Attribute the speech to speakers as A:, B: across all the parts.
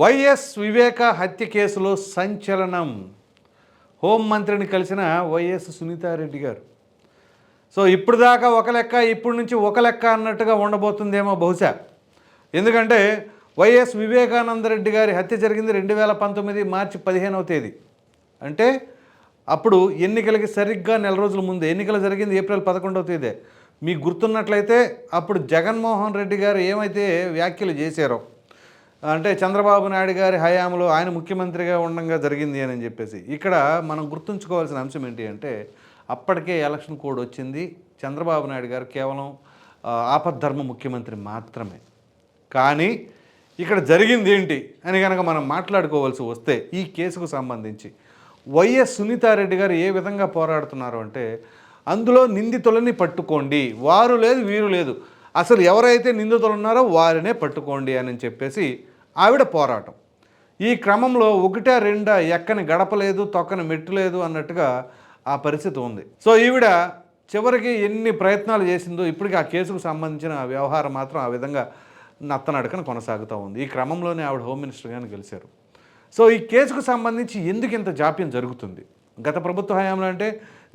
A: YS వివేక హత్య కేసులో సంచలనం. హోంమంత్రిని కలిసిన వైఎస్ సునీతారెడ్డి గారు. సో ఇప్పుడు దాకా ఒక లెక్క ఇప్పటి నుంచి ఒక లెక్క అన్నట్టుగా ఉండబోతుందేమో బహుశా. ఎందుకంటే వైఎస్ వివేకానందరెడ్డి గారి హత్య జరిగింది రెండు వేల పంతొమ్మిది మార్చి పదిహేనవ తేదీ. అంటే అప్పుడు ఎన్నికలకి సరిగ్గా నెల రోజుల ముందు ఎన్నికలు జరిగింది ఏప్రిల్ పదకొండవ తేదీ. మీకు గుర్తున్నట్లయితే అప్పుడు జగన్మోహన్ రెడ్డి గారు ఏమైతే వ్యాఖ్యలు చేశారో అంటే చంద్రబాబు నాయుడు గారి హయాంలో ఆయన ముఖ్యమంత్రిగా ఉండగా జరిగింది అని చెప్పేసి. ఇక్కడ మనం గుర్తుంచుకోవాల్సిన అంశం ఏంటి అంటే అప్పటికే ఎలక్షన్ కోడ్ వచ్చింది. చంద్రబాబు నాయుడు గారు కేవలం ఆపద్ధర్మ ముఖ్యమంత్రి మాత్రమే. కానీ ఇక్కడ జరిగింది ఏంటి అని కనుక మనం మాట్లాడుకోవాల్సి వస్తే ఈ కేసుకు సంబంధించి వైఎస్ సునీతారెడ్డి గారు ఏ విధంగా పోరాడుతున్నారు అంటే అందులో నిందితులని పట్టుకోండి. వారు లేదు వీరు లేదు. అసలు ఎవరైతే నిందితులు ఉన్నారో వారినే పట్టుకోండి అని చెప్పేసి ఆవిడ పోరాటం. ఈ క్రమంలో ఒకటే రెండా ఎక్కని గడపలేదు తొక్కని మెట్టలేదు అన్నట్టుగా ఆ పరిస్థితి ఉంది. సో ఈవిడ చివరికి ఎన్ని ప్రయత్నాలు చేసిందో ఇప్పటికీ ఆ కేసుకు సంబంధించిన వ్యవహారం మాత్రం ఆ విధంగా నత్తనడకన కొనసాగుతూ ఉంది. ఈ క్రమంలోనే ఆవిడ హోమ్ మినిస్టర్గానే గెలిచారు. సో ఈ కేసుకు సంబంధించి ఎందుకు ఇంత జాప్యం జరుగుతుంది? గత ప్రభుత్వ హయాంలో అంటే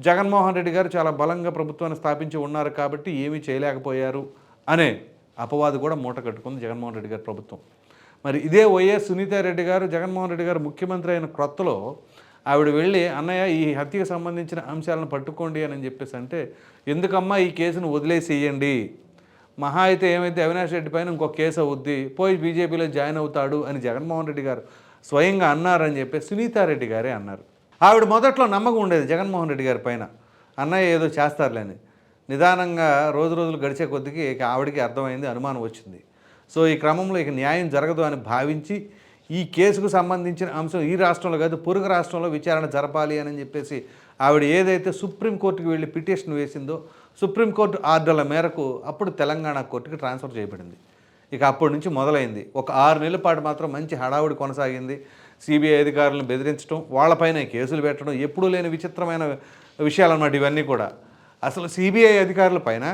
A: జగన్మోహన్ రెడ్డి గారు చాలా బలంగా ప్రభుత్వాన్ని స్థాపించి ఉన్నారు కాబట్టి ఏమీ చేయలేకపోయారు అనే అపవాదు కూడా మూట కట్టుకుంది జగన్మోహన్ రెడ్డి గారి ప్రభుత్వం. మరి ఇదే వైఎస్ సునీతారెడ్డి గారు జగన్మోహన్ రెడ్డి గారు ముఖ్యమంత్రి అయిన క్రొత్తలో ఆవిడ వెళ్ళి అన్నయ్య ఈ హత్యకు సంబంధించిన అంశాలను పట్టుకోండి అని చెప్పేసి అంటే ఎందుకమ్మా ఈ కేసును వదిలేసేయండి? మహా అయితే ఏమైతే అవినాష్ రెడ్డి పైన ఇంకో కేసు అవుద్ది పోయి బీజేపీలో జాయిన్ అవుతాడు అని జగన్మోహన్ రెడ్డి గారు స్వయంగా అన్నారని చెప్పి సునీతారెడ్డి గారే అన్నారు. ఆవిడ మొదట్లో నమ్మకం ఉండేది జగన్మోహన్ రెడ్డి గారి పైన. అన్నయ్య ఏదో చేస్తారులేని నిదానంగా రోజు రోజులు గడిచే కొద్దికి ఆవిడకి అర్థమైంది అనుమానం వచ్చింది. సో ఈ క్రమంలో ఇక న్యాయం జరగదు అని భావించి ఈ కేసుకు సంబంధించిన అంశం ఈ రాష్ట్రంలో కాదు పొరుగు రాష్ట్రంలో విచారణ జరపాలి అని చెప్పేసి ఆవిడ ఏదైతే సుప్రీంకోర్టుకి వెళ్ళి పిటిషన్ వేసిందో సుప్రీంకోర్టు ఆర్డర్ల మేరకు అప్పుడు తెలంగాణ కోర్టుకి ట్రాన్స్ఫర్ చేయబడింది. ఇక అప్పటి నుంచి మొదలైంది. ఒక ఆరు నెలల పాటు మాత్రం మంచి హడావుడి కొనసాగింది. సిబిఐ అధికారులను బెదిరించడం వాళ్ళపైన కేసులు పెట్టడం ఎప్పుడూ లేని విచిత్రమైన విషయాలన్నమాట ఇవన్నీ కూడా. అసలు సిబిఐ అధికారుల పైన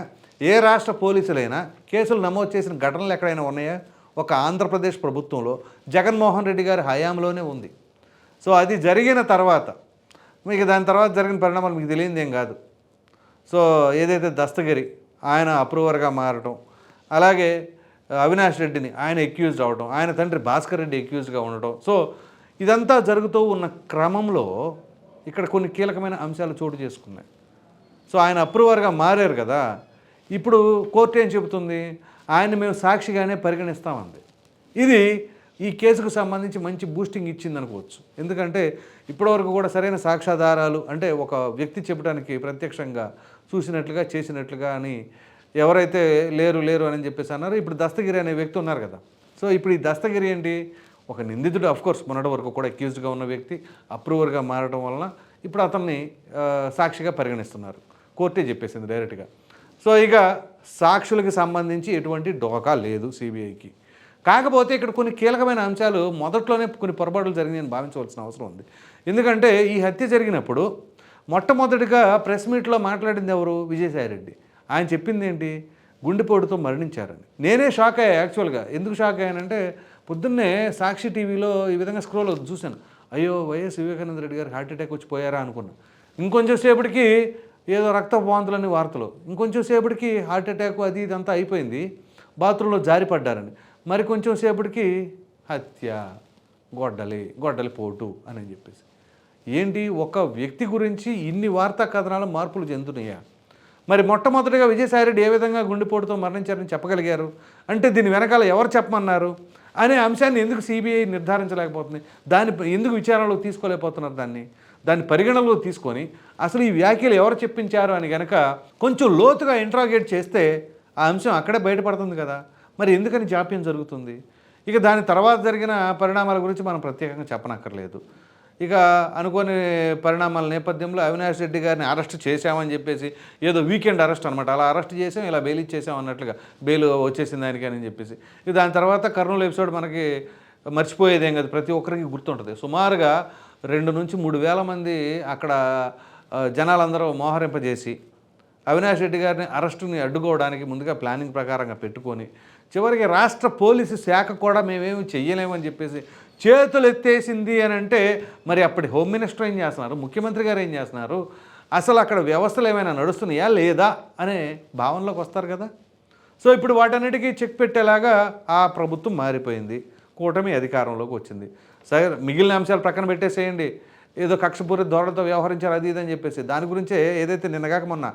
A: ఏ రాష్ట్ర పోలీసులైనా కేసులు నమోదు చేసిన ఘటనలు ఎక్కడైనా ఉన్నాయా? ఒక ఆంధ్రప్రదేశ్ ప్రభుత్వంలో జగన్మోహన్ రెడ్డి గారి హయాంలోనే ఉంది. సో అది జరిగిన తర్వాత మీకు దాని తర్వాత జరిగిన పరిణామాలు మీకు తెలియంది ఏం కాదు. సో ఏదైతే దస్తగిరి ఆయన అప్రూవర్గా మారటం అలాగే అవినాష్ రెడ్డిని ఆయన ఎక్యూజ్డ్ అవడం ఆయన తండ్రి భాస్కర్ రెడ్డి ఎక్యూజ్డ్గా ఉండటం. సో ఇదంతా జరుగుతూ ఉన్న క్రమంలో ఇక్కడ కొన్ని కీలకమైన అంశాలు చోటు చేసుకున్నాయి. సో ఆయన అప్రూవర్గా మారారు కదా ఇప్పుడు కోర్టు ఏం చెబుతుంది? ఆయన మేము సాక్షిగానే పరిగణిస్తామంది. ఇది ఈ కేసుకు సంబంధించి మంచి బూస్టింగ్ ఇచ్చింది అనుకోవచ్చు. ఎందుకంటే ఇప్పటివరకు కూడా సరైన సాక్ష్యాధారాలు అంటే ఒక వ్యక్తి చెప్పడానికి ప్రత్యక్షంగా చూసినట్లుగా చేసినట్లుగా అని ఎవరైతే లేరు లేరు అని చెప్పేసి అన్నారో ఇప్పుడు దస్తగిరి అనే వ్యక్తి ఉన్నారు కదా. సో ఇప్పుడు ఈ దస్తగిరి ఏంటి? ఒక నిందితుడు అఫ్కోర్స్ మొన్నటి వరకు కూడా అక్యూజ్డ్గా ఉన్న వ్యక్తి అప్రూవర్గా మారడం వలన ఇప్పుడు అతన్ని సాక్షిగా పరిగణిస్తున్నారు. కోర్టే చెప్పేసింది డైరెక్ట్గా సో ఇక సాక్షులకు సంబంధించి ఎటువంటి డోకా లేదు సిబిఐకి. కాకపోతే ఇక్కడ కొన్ని కీలకమైన అంశాలు మొదట్లోనే కొన్ని పొరపాట్లు జరిగినాయని భావించవలసిన అవసరం ఉంది. ఎందుకంటే ఈ హత్య జరిగినప్పుడు మొట్టమొదటిగా ప్రెస్ మీట్లో మాట్లాడింది ఎవరు? విజయసాయిరెడ్డి. ఆయన చెప్పింది ఏంటి? గుండెపోటుతో మరణించారని. నేనే షాక్ అయ్యా యాక్చువల్గా. ఎందుకు షాక్ అయ్యానంటే పొద్దున్నే సాక్షి టీవీలో ఈ విధంగా స్క్రోల్ చూశాను. అయ్యో వైఎస్ వివేకానంద రెడ్డి గారు హార్ట్ అటాక్ వచ్చి పోయారా అనుకున్నా. ఇంకొంచెం సేపటికి ఏదో రక్త వాంతులని వార్తలు. ఇంకొంచెం సేపటికి హార్ట్ అటాక్ అది ఇదంతా అయిపోయింది. బాత్రూంలో జారిపడ్డారని మరి కొంచెం సేపటికి హత్య గొడ్డలి గొడ్డలి పోటు అని చెప్పేసి. ఏంటి? ఒక వ్యక్తి గురించి ఇన్ని వార్తా కథనాలు మార్పులు చెందుతున్నాయా? మరి మొట్టమొదటిగా విజయసాయిరెడ్డి ఏ విధంగా గుండెపోటుతో మరణించారని చెప్పగలిగారు? అంటే దీని వెనకాల ఎవరు చెప్పమన్నారు? అనే అంశాన్ని ఎందుకు సిబిఐ నిర్ధారించలేకపోతుంది? దాని ఎందుకు విచారణలోకి తీసుకోలేకపోతున్నారు దాన్ని? దాన్ని పరిగణలో తీసుకొని అసలు ఈ వ్యాఖ్యలు ఎవరు చెప్పించారు అని గనక కొంచెం లోతుగా ఇంట్రాగేట్ చేస్తే ఆ అంశం అక్కడే బయటపడుతుంది కదా. మరి ఎందుకని జాప్యం జరుగుతుంది? ఇక దాని తర్వాత జరిగిన పరిణామాల గురించి మనం ప్రత్యేకంగా చెప్పనక్కర్లేదు. ఇక అనుకోని పరిణామాల నేపథ్యంలో అవినాష్ రెడ్డి గారిని అరెస్ట్ చేశామని చెప్పేసి ఏదో వీకెండ్ అరెస్ట్ అనమాట అలా అరెస్ట్ చేసాం ఇలా బెయిల్ ఇచ్చేసాం అన్నట్లుగా బెయిల్ వచ్చేసింది దానికి చెప్పేసి. ఇక దాని తర్వాత కర్నూలు ఎపిసోడ్ మనకి మర్చిపోయేదేం కాదు. ప్రతి ఒక్కరికి గుర్తుంటుంది. సుమారుగా రెండు నుంచి మూడు వేల మంది అక్కడ జనాలందరూ మోహరింపజేసి అవినాష్ రెడ్డి గారిని అరెస్టుని అడ్డుకోవడానికి ముందుగా ప్లానింగ్ ప్రకారంగా పెట్టుకొని చివరికి రాష్ట్ర పోలీసు శాఖ కూడా మేమేమి చెయ్యలేమని చెప్పేసి చేతులు ఎత్తేసింది అని అంటే మరి అప్పటి హోమ్ మినిస్టర్ ఏం చేస్తున్నారు? ముఖ్యమంత్రి గారు ఏం చేస్తున్నారు? అసలు అక్కడ వ్యవస్థలు ఏమైనా నడుస్తున్నాయా లేదా అనే భావనలోకి వస్తారు కదా? సో ఇప్పుడు వాటన్నిటికీ చెక్ పెట్టేలాగా ఆ ప్రభుత్వం మారిపోయింది. కూటమి అధికారంలోకి వచ్చింది. సరే మిగిలిన అంశాలు ప్రక్కన పెట్టేసేయండి. ఏదో కక్షపూరి ధోరణితో వ్యవహరించారు అది ఇది అని చెప్పేసి. దాని గురించే ఏదైతే నిన్నగాక మొన్న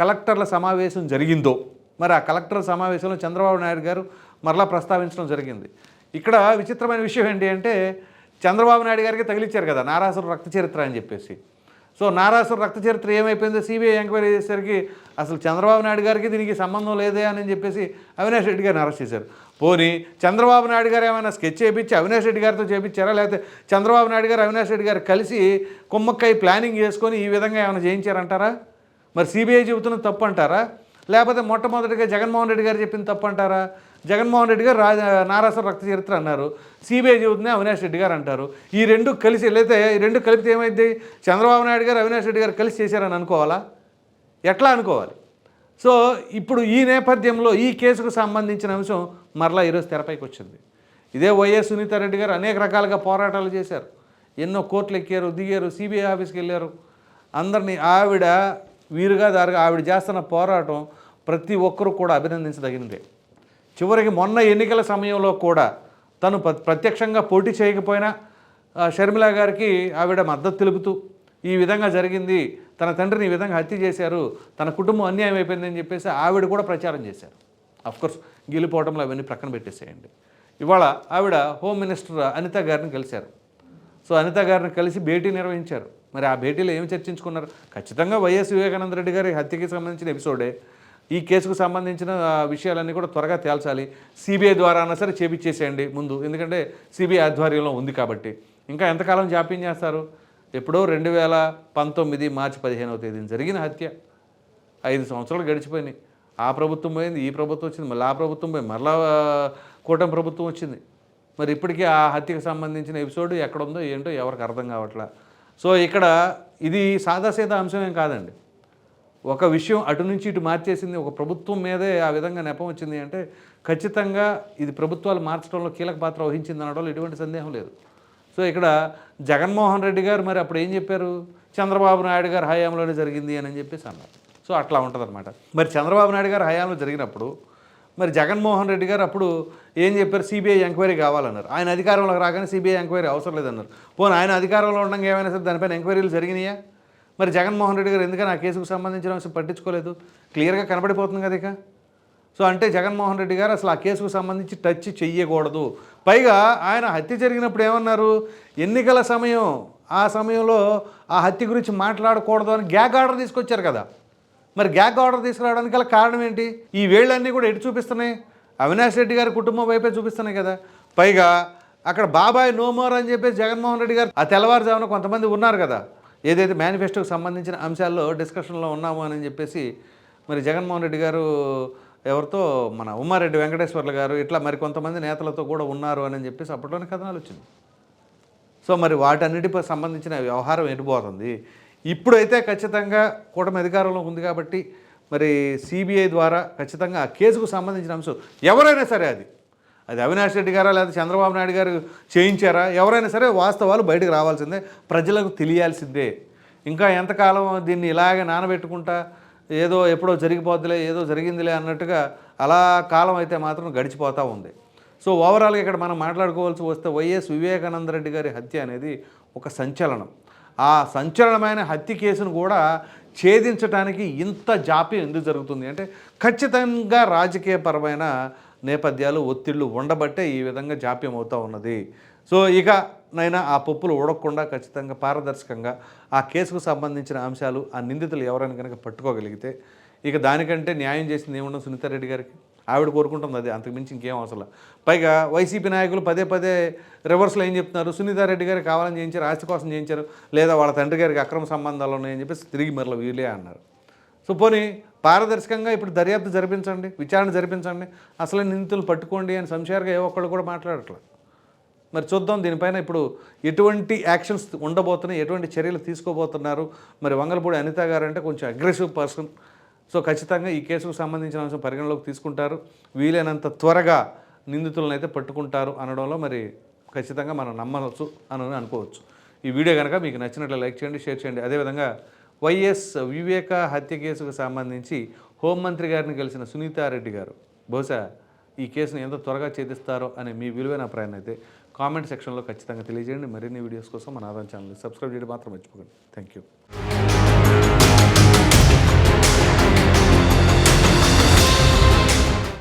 A: కలెక్టర్ల సమావేశం జరిగిందో మరి ఆ కలెక్టర్ల సమావేశంలో చంద్రబాబు నాయుడు గారు మరలా ప్రస్తావించడం జరిగింది. ఇక్కడ విచిత్రమైన విషయం ఏంటి అంటే చంద్రబాబు నాయుడు గారికి తగిలిచ్చారు కదా నారాసుర రక్త చరిత్ర అని చెప్పేసి. సో నారాసుర రక్త చరిత్ర ఏమైపోయిందో సిబిఐ ఎంక్వైరీ చేసేసరికి అసలు చంద్రబాబు నాయుడు గారికి దీనికి సంబంధం లేదే అని చెప్పేసి అవినాష్ రెడ్డి గారిని అరెస్ట్ చేశారు. పోనీ చంద్రబాబు నాయుడు గారు ఏమైనా స్కెచ్ చేయించి అవినాష్ రెడ్డి గారితో చేయించారా? లేకపోతే చంద్రబాబు నాయుడు గారు అవినాష్ రెడ్డి గారు కలిసి కుమ్మక్కై ప్లానింగ్ చేసుకొని ఈ విధంగా ఏమైనా చేయించారంటారా? మరి సిబిఐ చెబుతున్న తప్పు అంటారా లేకపోతే మొట్టమొదటిగా జగన్మోహన్ రెడ్డి గారు చెప్పింది తప్పు అంటారా జగన్మోహన్ రెడ్డి గారు రాజ నారాసర రక్త చరిత్ర అన్నారు. సిబిఐ చెబుతుంది అవినాష్ రెడ్డి గారు అంటారు. ఈ రెండు కలిసి లేకపోతే ఈ రెండు కలిపితే ఏమైంది చంద్రబాబు నాయుడు గారు అవినాష్ రెడ్డి గారు కలిసి చేశారని అనుకోవాలా? ఎట్లా అనుకోవాలి? సో ఇప్పుడు ఈ నేపథ్యంలో ఈ కేసుకు సంబంధించిన అంశం మరలా ఈరోజు తెరపైకి వచ్చింది ఇదే వైఎస్ సునీతారెడ్డి గారు అనేక రకాలుగా పోరాటాలు చేశారు. ఎన్నో కోర్టులు ఎక్కారు దిగారు సిబిఐ ఆఫీస్కి వెళ్ళారు. అందరినీ ఆవిడ వీరుగా దారుగా ఆవిడ చేస్తున్న పోరాటం ప్రతి ఒక్కరూ కూడా అభినందించదగినదే. చివరికి మొన్న ఎన్నికల సమయంలో కూడా తను ప్ర- ప్రత్యక్షంగా పోటీ చేయకపోయినా షర్మిల గారికి ఆవిడ మద్దతు తెలుపుతూ ఈ విధంగా జరిగింది తన తండ్రిని ఈ విధంగా హత్య చేశారు తన కుటుంబం అన్యాయం అయిపోయిందని చెప్పేసి ఆవిడ కూడా ప్రచారం చేశారు. అఫ్కోర్స్ గెలిపోవడంలో అవన్నీ ప్రక్కన పెట్టేసేయండి. ఇవాళ ఆవిడ హోమ్ మినిస్టర్ అనిత గారిని కలిశారు. సో అనిత గారిని కలిసి భేటీ నిర్వహించారు. మరి ఆ భేటీలో ఏమి చర్చించుకున్నారు? ఖచ్చితంగా వైఎస్ వివేకానంద రెడ్డి గారి హత్యకి సంబంధించిన ఎపిసోడే. ఈ కేసుకు సంబంధించిన విషయాలన్నీ కూడా త్వరగా తేల్చాలి. సిబిఐ ద్వారా అయినా సరే చేపించేసేయండి ముందు. ఎందుకంటే సిబిఐ ఆధ్వర్యంలో ఉంది కాబట్టి. ఇంకా ఎంతకాలం జాప్యం చేస్తారు? ఎప్పుడో రెండు వేల పంతొమ్మిది మార్చి పదిహేనవ తేదీన జరిగిన హత్య. ఐదు సంవత్సరాలు గడిచిపోయినాయి. ఆ ప్రభుత్వం పోయింది ఈ ప్రభుత్వం వచ్చింది మళ్ళీ ఆ ప్రభుత్వం పోయింది మరలా కూటమి ప్రభుత్వం వచ్చింది. మరి ఇప్పటికీ ఆ హత్యకు సంబంధించిన ఎపిసోడ్ ఎక్కడుందో ఏంటో ఎవరికి అర్థం కావట్లా. సో ఇక్కడ ఇది సాదాసీదా అంశమేం కాదండి. ఒక విషయం అటు నుంచి ఇటు మార్చేసింది ఒక ప్రభుత్వం మీదే ఆ విధంగా నెపం వచ్చింది అంటే ఖచ్చితంగా ఇది ప్రభుత్వాలు మార్చడంలో కీలక పాత్ర వహించింది అనడంలో ఎటువంటి సందేహం లేదు. సో ఇక్కడ జగన్మోహన్ రెడ్డి గారు మరి అప్పుడు ఏం చెప్పారు? చంద్రబాబు నాయుడు గారు హయాంలోనే జరిగింది అని చెప్పేసి అన్నారు. సో అట్లా ఉంటుందన్నమాట. మరి చంద్రబాబు నాయుడు గారు హయాంలో జరిగినప్పుడు మరి జగన్మోహన్ రెడ్డి గారు అప్పుడు ఏం చెప్పారు? సిబిఐ ఎంక్వైరీ కావాలన్నారు. ఆయన అధికారంలోకి రాగానే సిబిఐ ఎంక్వైరీ అవసరం లేదన్నారు. పోనీ ఆయన అధికారంలో ఉండగా ఏమైనా సరే దానిపైన ఎంక్వైరీలు జరిగినాయా? మరి జగన్మోహన్ రెడ్డి గారు ఎందుకని ఆ కేసుకు సంబంధించిన అంశం పట్టించుకోలేదు? క్లియర్గా కనబడిపోతుంది కదా ఇక. సో అంటే జగన్మోహన్ రెడ్డి గారు అసలు ఆ కేసుకు సంబంధించి టచ్ చెయ్యకూడదు. పైగా ఆయన హత్య జరిగినప్పుడు ఏమన్నారు? ఎన్నికల సమయం ఆ సమయంలో ఆ హత్య గురించి మాట్లాడకూడదు అని గ్యాగ్ ఆర్డర్ తీసుకొచ్చారు కదా. మరి గ్యాగ్ ఆర్డర్ తీసుకురావడానికి గల కారణం ఏంటి? ఈ వేళ్ళన్నీ కూడా ఎటు చూపిస్తున్నాయి? అవినాష్ రెడ్డి గారి కుటుంబం వైపే చూపిస్తున్నాయి కదా. పైగా అక్కడ బాబాయ్ నోమోర్ అని చెప్పేసి జగన్మోహన్ రెడ్డి గారు ఆ తెల్లవారుజామున కొంతమంది ఉన్నారు కదా. ఏదైతే మేనిఫెస్టోకి సంబంధించిన అంశాల్లో డిస్కషన్లో ఉన్నాము అని చెప్పేసి మరి జగన్మోహన్ రెడ్డి గారు ఎవరితో? మన ఉమ్మారెడ్డి వెంకటేశ్వర్లు గారు ఇట్లా మరి కొంతమంది నేతలతో కూడా ఉన్నారు అని చెప్పేసి అప్పట్లోనే కథనాలు వచ్చింది. సో మరి వాటన్నిటిపై సంబంధించిన వ్యవహారం ఎటుపోతుంది ఇప్పుడైతే ఖచ్చితంగా కూటమి అధికారంలో ఉంది కాబట్టి మరి సిబిఐ ద్వారా ఖచ్చితంగా ఆ కేసుకు సంబంధించిన అంశం ఎవరైనా సరే అది. అది అవినాష్ రెడ్డి గారా లేదా చంద్రబాబు నాయుడు గారు చేయించారా? ఎవరైనా సరే వాస్తవాలు బయటకు రావాల్సిందే ప్రజలకు తెలియాల్సిందే. ఇంకా ఎంతకాలం దీన్ని ఇలాగే నానబెట్టుకుంటా ఏదో ఎప్పుడో జరిగిపోద్దిలే ఏదో జరిగిందిలే అన్నట్టుగా అలా కాలం అయితే మాత్రం గడిచిపోతూ ఉంది. సో ఓవరాల్గా ఇక్కడ మనం మాట్లాడుకోవాల్సి వస్తే వైఎస్ వివేకానంద రెడ్డి గారి హత్య అనేది ఒక సంచలనం. ఆ సంచలనమైన హత్య కేసును కూడా ఛేదించడానికి ఇంత జాప్యం ఎందుకు జరుగుతుంది? అంటే ఖచ్చితంగా రాజకీయపరమైన నేపథ్యాలు ఒత్తిళ్ళు ఉండబట్టే ఈ విధంగా జాప్యం అవుతూ ఉన్నది. సో ఇక నైనా ఆ పప్పులు ఉడకకుండా ఖచ్చితంగా పారదర్శకంగా ఆ కేసుకు సంబంధించిన అంశాలు ఆ నిందితులు ఎవరైనా కనుక పట్టుకోగలిగితే ఇక దానికంటే న్యాయం చేసింది ఏముండదు సునీతారెడ్డి గారికి? ఆవిడ కోరుకుంటుంది అది అంతకుమించి ఇంకేం అవసరం పైగా వైసీపీ నాయకులు పదే పదే రివర్స్లో ఏం చెప్తున్నారు? సునీతారెడ్డి గారికి కావాలని చేయించారు ఆస్తి కోసం చేయించారు లేదా వాళ్ళ తండ్రి గారికి అక్రమ సంబంధాలు ఉన్నాయని చెప్పేసి తిరిగి మరల వీలే అన్నారు. సో పోనీ పారదర్శకంగా ఇప్పుడు దర్యాప్తు జరిపించండి విచారణ జరిపించండి అసలు నిందితులు పట్టుకోండి అని సంశయారుగా ఏ ఒక్కళ్ళు కూడా మాట్లాడట్లేదు. మరి చూద్దాం దీనిపైన ఇప్పుడు ఎటువంటి యాక్షన్స్ ఉండబోతున్నాయి ఎటువంటి చర్యలు తీసుకోబోతున్నారు? మరి వంగలపూడి అనిత గారు అంటే కొంచెం అగ్రెసివ్ పర్సన్ సో ఖచ్చితంగా ఈ కేసుకు సంబంధించిన అంశం పరిగణలోకి తీసుకుంటారు. వీలైనంత త్వరగా నిందితులను అయితే పట్టుకుంటారు అనడంలో మరి ఖచ్చితంగా మనం నమ్మవచ్చు అని అనుకోవచ్చు. ఈ వీడియో కనుక మీకు నచ్చినట్లు లైక్ చేయండి షేర్ చేయండి. అదేవిధంగా వైఎస్ వివేక హత్య కేసుకు సంబంధించి హోంమంత్రి గారిని కలిసిన సునీతారెడ్డి గారు బహుశా ఈ కేసును ఎంత త్వరగా ఛేదిస్తారో అనే మీ విలువైన అభిప్రాయాన్ని అయితే కామెంట్ సెక్షన్లో ఖచ్చితంగా తెలియజేయండి. మరిన్ని వీడియోస్ కోసం మన ఆదాయం ఛానల్ని సబ్స్క్రైబ్ చేయడం మాత్రం మర్చిపోకండి. Thank you